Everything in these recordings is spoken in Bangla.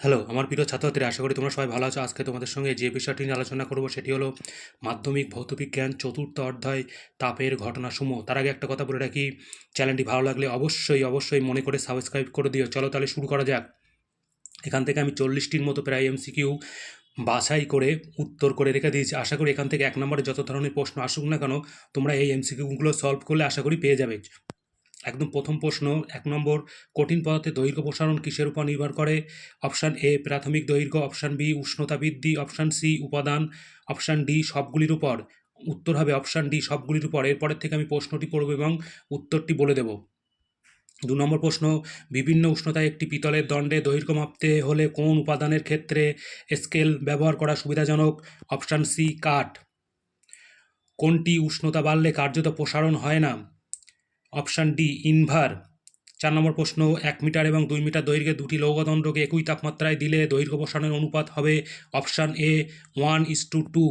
হ্যালো, আমার প্রিয় ছাত্রছাত্রীরা, আশা করি তোমরা সবাই ভালো আছো। আজকে তোমাদের সঙ্গে যে বিষয়টি নিয়ে আলোচনা করব সেটি হলো মাধ্যমিক ভৌতবিজ্ঞান চতুর্থ অধ্যায় তাপের ঘটনাসমূহ। তার আগে একটা কথা বলে রাখি, চ্যানেলটি ভালো লাগলে অবশ্যই অবশ্যই মনে করে সাবস্ক্রাইব করে দিও। চলো তাহলে শুরু করা যাক। এখান থেকে আমি চল্লিশটির মতো প্রায় এমসিকিউ বাছাই করে উত্তর করে রেখে দিয়েছি। আশা করি এখান থেকে এক নম্বরে যত ধরনের প্রশ্ন আসুক না কেন, তোমরা এই এমসিকিউগুলো সলভ করলে আশা করি পেয়ে যাবে। একদম প্রথম প্রশ্ন, এক নম্বর, কঠিন পদার্থের দৈর্ঘ্য প্রসারণ কিসের উপর নির্ভর করে? অপশান এ, প্রাথমিক দৈর্ঘ্য, অপশান বি, উষ্ণতা বৃদ্ধি, অপশান সি, উপাদান, অপশান ডি, সবগুলির উপর। উত্তর হবে অপশান ডি, সবগুলির উপর। এরপরের থেকে আমি প্রশ্নটি পড়ব এবং উত্তরটি বলে দেব। দু নম্বর প্রশ্ন, বিভিন্ন উষ্ণতায় একটি পিতলের দণ্ডে দৈর্ঘ্য মাপতে হলে কোন উপাদানের ক্ষেত্রে স্কেল ব্যবহার করা সুবিধাজনক? অপশান সি, কাঠ। কোনটি উষ্ণতা বাড়লে কার্যত প্রসারণ হয় না? Option D, invar. চার নম্বর প্রশ্ন, এক মিটার এবং দুই মিটার দৈর্ঘ্যে দুটি লৌহদণ্ডকে একই তাপমাত্রায় দিলে দৈর্ঘ্য প্রসারণের অনুপাত হবে option A, one is to two.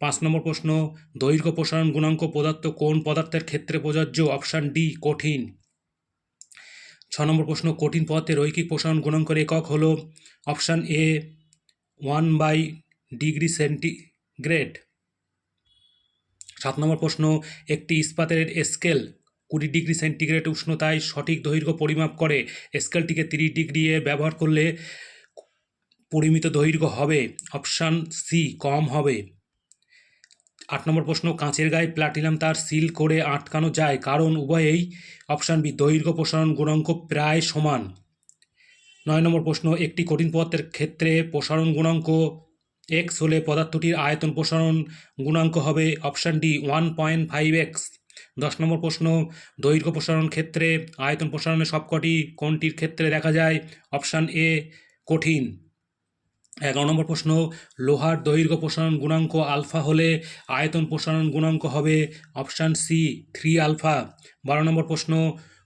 পাঁচ নম্বর প্রশ্ন, দৈর্ঘ্য প্রসারণ গুণাঙ্ক পদার্থ কোন পদার্থের ক্ষেত্রে প্রযোজ্য? অপশান ডি, কঠিন। ছ নম্বর প্রশ্ন, কঠিন পদার্থের রৈখিক প্রসারণ গুণাঙ্কের একক হল option A, one by degree centigrade. সাত নম্বর প্রশ্ন, একটি ইস্পাতের স্কেল কুড়ি ডিগ্রি সেন্টিগ্রেড উষ্ণতায় সঠিক দৈর্ঘ্য পরিমাপ করে স্কেলটিকে তিরিশ ডিগ্রি এ ব্যবহার করলে পরিমিত দৈর্ঘ্য হবে। অপশান সি কম হবে। আট নম্বর প্রশ্ন, কাঁচের গায়ে প্লাটিনাম তার সিল করে আটকানো যায়, কারণ উভয়েই অপশান বি দৈর্ঘ্য প্রসারণ গুণাঙ্ক প্রায় সমান। নয় নম্বর প্রশ্ন, একটি কঠিন পদার্থের ক্ষেত্রে প্রসারণ গুণাঙ্ক এক্স হলে পদার্থটির আয়তন প্রসারণ গুণাঙ্ক হবে option D one point five X দশ নম্বর প্রশ্ন, দৈর্ঘ্য প্রসারণ ক্ষেত্রে আয়তন প্রসারণের সবকটি কোনটির ক্ষেত্রে দেখা যায় অপশান এ, কঠিন। এগারো নম্বর প্রশ্ন, লোহার দৈর্ঘ্য প্রসারণ গুণাঙ্ক আলফা হলে আয়তন প্রসারণ গুণাঙ্ক হবে অপশান সি, থ্রি আলফা। বারো নম্বর প্রশ্ন,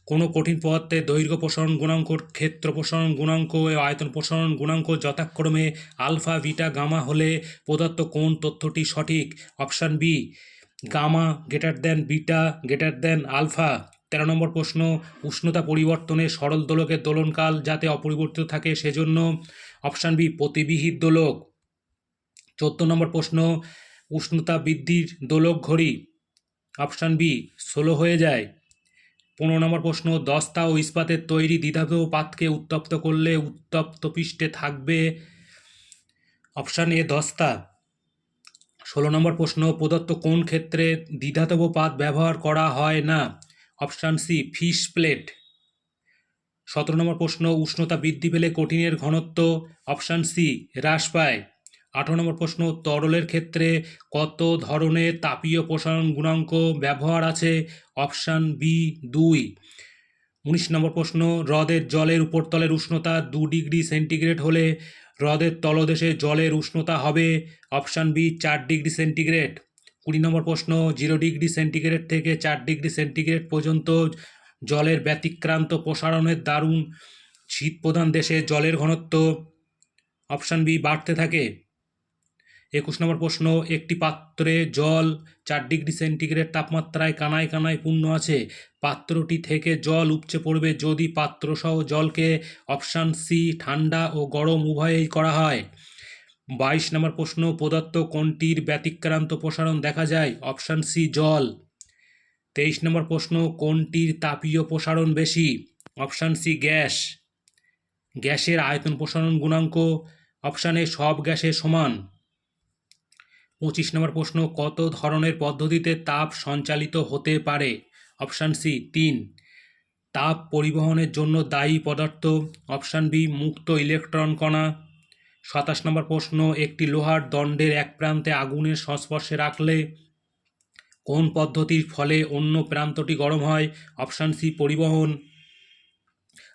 কোনো কঠিন পদার্থের দৈর্ঘ্য প্রসারণ গুণাঙ্ক, ক্ষেত্র প্রসারণ গুণাঙ্ক ও আয়তন প্রসারণ গুণাঙ্ক যথাক্রমে আলফা, বিটা, গামা হলে পদার্থ কোন তথ্যটি সঠিক? Option B gamma greater than beta greater than alpha. তেরো নম্বর প্রশ্ন, উষ্ণতা পরিবর্তনে সরল দোলকের দোলনকাল যাতে অপরিবর্তিত থাকে সেজন্য অপশান বি, প্রতিবিহিত দোলক। চোদ্দ নম্বর প্রশ্ন, উষ্ণতা বৃদ্ধির দোলক ঘড়ি। অপশান বি, ষোলো হয়ে যায়। পনেরো নম্বর প্রশ্ন, দস্তা ও ইস্পাতের তৈরি দ্বিধাবহ পাতকে উত্তপ্ত করলে উত্তপ্ত পৃষ্ঠে থাকবে অপশান এ, দস্তা। ষোলো নম্বর প্রশ্ন, প্রদত্ত কোন ক্ষেত্রে দ্বিধাতব পাত ব্যবহার করা হয় না? Option C, fish plate. সতেরো নম্বর প্রশ্ন, উষ্ণতা বৃদ্ধি পেলে কঠিনের ঘনত্ব। অপশান সি, হ্রাস পায়। আঠারো নম্বর প্রশ্ন, তরলের ক্ষেত্রে কত ধরনের তাপীয় প্রসারণ গুণাঙ্ক ব্যবহার আছে? অপশান বি, দুই। উনিশ নম্বর প্রশ্ন, হ্রদের জলের উপরতলের উষ্ণতা দু ডিগ্রি সেন্টিগ্রেড হলে হ্রদের তলদেশে জলের উষ্ণতা হবে অপশান বি চার ডিগ্রি সেন্টিগ্রেড। কুড়ি নম্বর প্রশ্ন, জিরো ডিগ্রি সেন্টিগ্রেড থেকে চার ডিগ্রি সেন্টিগ্রেড পর্যন্ত জলের ব্যতিক্রান্ত প্রসারণের দারুণ শীত প্রধান দেশে জলের ঘনত্ব অপশান বি বাড়তে থাকে। একুশ নম্বর প্রশ্ন, একটি পাত্রে জল চার ডিগ্রি সেন্টিগ্রেড তাপমাত্রায় কানায় কানায় পূর্ণ আছে। পাত্রটি থেকে জল উপচে পড়বে যদি পাত্রসহ জলকে অপশান সি, ঠান্ডা ও গরম উভয়েই করা হয়। বাইশ নম্বর প্রশ্ন প্রদত্ত কোনটির ব্যতিক্রান্ত প্রসারণ দেখা যায়? অপশান সি, জল। তেইশ নম্বর প্রশ্ন, কোনটির তাপীয় প্রসারণ বেশি? Option C, gas. গ্যাসের আয়তন প্রসারণ গুণাঙ্ক, অপশানে সব গ্যাসের সমান। পঁচিশ নম্বর প্রশ্ন, কত ধরনের পদ্ধতিতে তাপ সঞ্চালিত হতে পারে? অপশান সি, তিন। তাপ পরিবহনের জন্য দায়ী পদার্থ। অপশান বি, মুক্ত ইলেকট্রন কণা। সাতাশ নম্বর প্রশ্ন, একটি লোহার দণ্ডের এক প্রান্তে আগুনের সংস্পর্শে রাখলে কোন পদ্ধতির ফলে অন্য প্রান্তটি গরম হয়? অপশান সি, পরিবহন।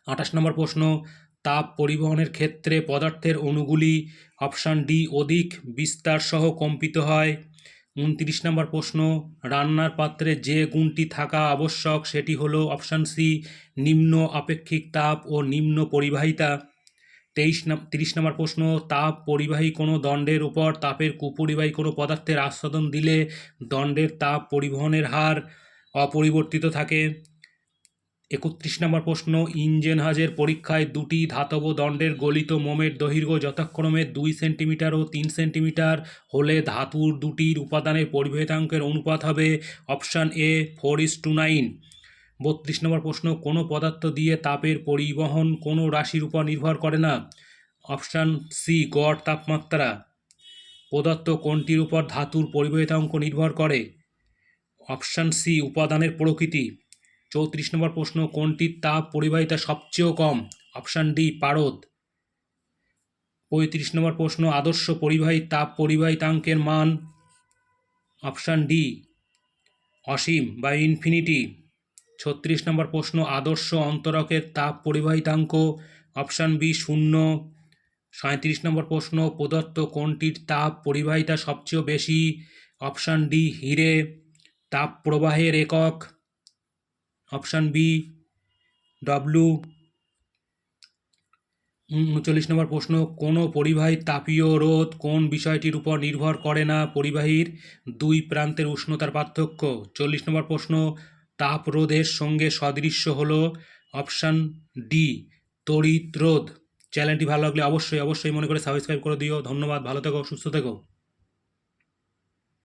আঠাশ নম্বর প্রশ্ন তাপ পরিবহনের ক্ষেত্রে পদার্থের অণুগুলি অপশান ডি অধিক, বিস্তার সহ কম্পিত হয়। উনত্রিশ নম্বর প্রশ্ন, রান্নার পাত্রে যে গুণটি থাকা আবশ্যক সেটি হলো অপশান সি, নিম্ন আপেক্ষিক তাপ ও নিম্ন পরিবাহিতা। তেইশ তিরিশ নম্বর প্রশ্ন, তাপ পরিবাহী কোনো দণ্ডের উপর তাপের কুপরিবাহী কোনো পদার্থের আস্বাদন দিলে দণ্ডের তাপ পরিবহনের হার অপরিবর্তিত থাকে। একত্রিশ নম্বর প্রশ্ন ইঞ্জেনহাজের পরীক্ষায় দুটি ধাতব দণ্ডের গলিত মোমের দৈর্ঘ্য যথাক্রমে দুই সেন্টিমিটার ও তিন সেন্টিমিটার হলে ধাতুর দুটির উপাদানের পরিভেদাঙ্কের অনুপাত হবে option A, four is to nine. বত্রিশ নম্বর প্রশ্ন, কোনো পদার্থ দিয়ে তাপের পরিবহন কোনো রাশির উপর নির্ভর করে না? অপশান সি, গড় তাপমাত্রা। প্রদত্ত কোনটির উপর ধাতুর পরিবেদাঙ্ক নির্ভর করে? অপশান সি, উপাদানের প্রকৃতি। চৌত্রিশ নম্বর প্রশ্ন কোনটির তাপ পরিবাহিতা সবচেয়ে কম? অপশান ডি, পারদ। পঁয়ত্রিশ নম্বর প্রশ্ন, আদর্শ পরিবাহী তাপ পরিবাহিতাঙ্কের মান? অপশান ডি, অসীম বা ইনফিনিটি। ছত্রিশ নম্বর প্রশ্ন, আদর্শ অন্তরকের তাপ পরিবাহিতাঙ্ক? অপশান বি, শূন্য। সাঁত্রিশ নম্বর প্রশ্ন, প্রদত্ত কোনটির তাপ পরিবাহিতা সবচেয়ে বেশি? অপশান ডি, হিরে। তাপ প্রবাহের একক। অপশান বি ডব্লু উনচল্লিশ নম্বর প্রশ্ন, কোনো পরিবাহী তাপীয় রোধ কোন বিষয়টির উপর নির্ভর করে না পরিবাহীর দুই প্রান্তের উষ্ণতার পার্থক্য? চল্লিশ নম্বর প্রশ্ন, তাপ রোধের সঙ্গে সদৃশ্য হলো অপশান ডি, তড়িৎ রোধ। চ্যানেলটি ভালো লাগলে অবশ্যই অবশ্যই মনে করে সাবস্ক্রাইব করে দিও। ধন্যবাদ, ভালো থেকো, সুস্থ থেকো।